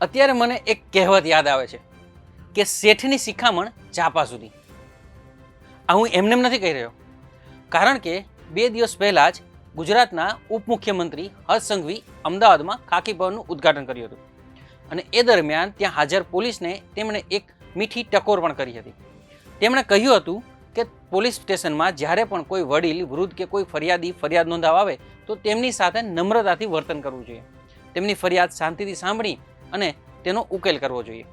અત્યારે મને એક કહેવત યાદ આવે છે કે શેઠની શિખામણ ચાપા સુધી. આ હું એમનેમ નથી કહી રહ્યો. કારણ કે બે દિવસ પહેલાં જ ગુજરાતના ઉપમુખ્યમંત્રી હર્ષ સંઘવી અમદાવાદમાં ખાકી ભવનનું ઉદ્ઘાટન કર્યું હતું. અને એ દરમિયાન ત્યાં હાજર પોલીસને તેમણે એક મીઠી ટકોર પણ કરી હતી. તેમણે કહ્યું હતું કે પોલીસ સ્ટેશનમાં જ્યારે પણ કોઈ વડીલ, વૃદ્ધ કે કોઈ ફરિયાદી ફરિયાદ નોંધાવા આવે, તો તેમની સાથે નમ્રતાથી વર્તન કરવું જોઈએ. તેમની ફરિયાદ શાંતિથી સાંભળી અને તેનો ઉકેલ કરવો જોઈએ.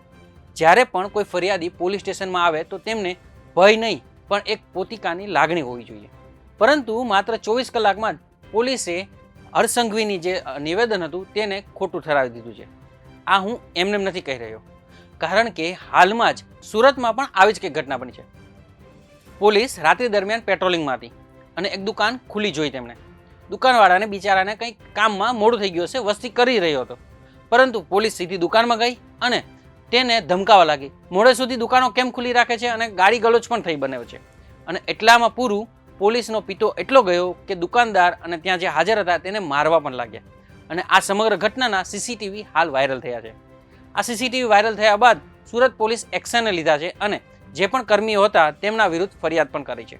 જ્યારે પણ કોઈ ફરિયાદી પોલીસ સ્ટેશનમાં આવે તો તેમને ભય નહીં, પણ એક પોતિકાની લાગણી હોવી જોઈએ. પરંતુ માત્ર ચોવીસ કલાકમાં જ પોલીસે હરસંઘવીની જે નિવેદન હતું તેને ખોટું ઠરાવી દીધું છે. આ હું એમનેમ નથી કહી રહ્યો. કારણ કે હાલમાં જ સુરતમાં પણ આવી જ કંઈક ઘટના બની છે. પોલીસ રાત્રિ દરમિયાન પેટ્રોલિંગમાં હતી અને એક દુકાન ખુલ્લી જોઈ તેમણે. દુકાનવાળાને બિચારાને કંઈક કામમાં મોડું થઈ ગયું હશે, વસ્તી કરી રહ્યો હતો. પરંતુ પોલીસ સીધી દુકાનમાં ગઈ અને તેને ધમકાવા લાગી. મોડે સુધી દુકાનો કેમ ખુલ્લી રાખે છે અને ગાડી ગલોચ પણ થઈ બને છે. અને એટલામાં પૂરું પોલીસનો પિતો એટલો ગયો કે દુકાનદાર અને ત્યાં જે હાજર હતા તેને મારવા પણ લાગ્યા. અને આ સમગ્ર ઘટનાના સીસીટીવી હાલ વાયરલ થયા છે. આ સીસીટીવી વાયરલ થયા બાદ સુરત પોલીસ એક્શને લીધા છે અને જે પણ કર્મીઓ હતા તેમના વિરુદ્ધ ફરિયાદ પણ કરી છે.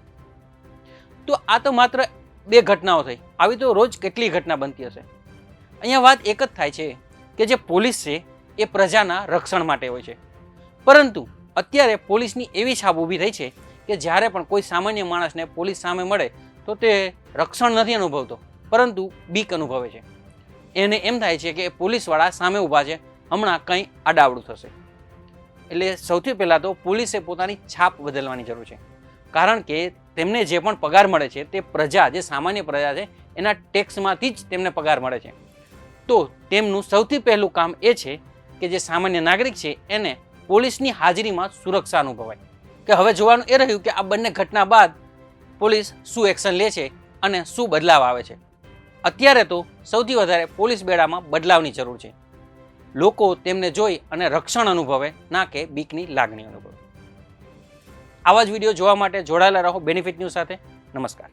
તો આ તો માત્ર બે ઘટનાઓ થઈ. આવી તો રોજ કેટલી ઘટના બનતી હશે? અહીંયા વાત એક જ થાય છે. કે જે પોલીસ છે, એ પ્રજાના રક્ષણ માટે હોય છે. પરંતુ અત્યારે પોલીસની એવી છાપ ઊભી થઈ છે કે જ્યારે પણ કોઈ સામાન્ય માણસને પોલીસ સામે મળે, તો તે રક્ષણ નથી અનુભવતો, પરંતુ બીક અનુભવે છે. એને એમ થાય છે કે પોલીસવાળા સામે ઊભા છે, હમણાં કંઈ આડાવડું થશે. એટલે સૌથી પહેલાં તો પોલીસે પોતાની છાપ બદલવાની જરૂર છે. કારણ કે તેમને જે પણ પગાર મળે છે, તે પ્રજા, જે સામાન્ય પ્રજા છે, એના ટેક્સમાંથી જ તેમને પગાર મળે છે. તો તેમનું સૌથી પહેલું કામ એ છે કે જે સામાન્ય નાગરિક છે, એને પોલીસની હાજરીમાં સુરક્ષા અનુભવાય. કે હવે જોવાનું એ રહ્યું કે આ બંને ઘટના બાદ પોલીસ શું એક્શન લે છે અને શું બદલાવ આવે છે. અત્યારે તો સૌથી વધારે પોલીસ બેડામાં બદલાવની જરૂર છે. લોકો તેમને જોઈ અને રક્ષણ અનુભવે, ના કે બીકની લાગણી અનુભવે. આવા જ વીડિયો જોવા માટે જોડાયેલા રહો બેનિફિટ ન્યૂઝ સાથે. નમસ્કાર.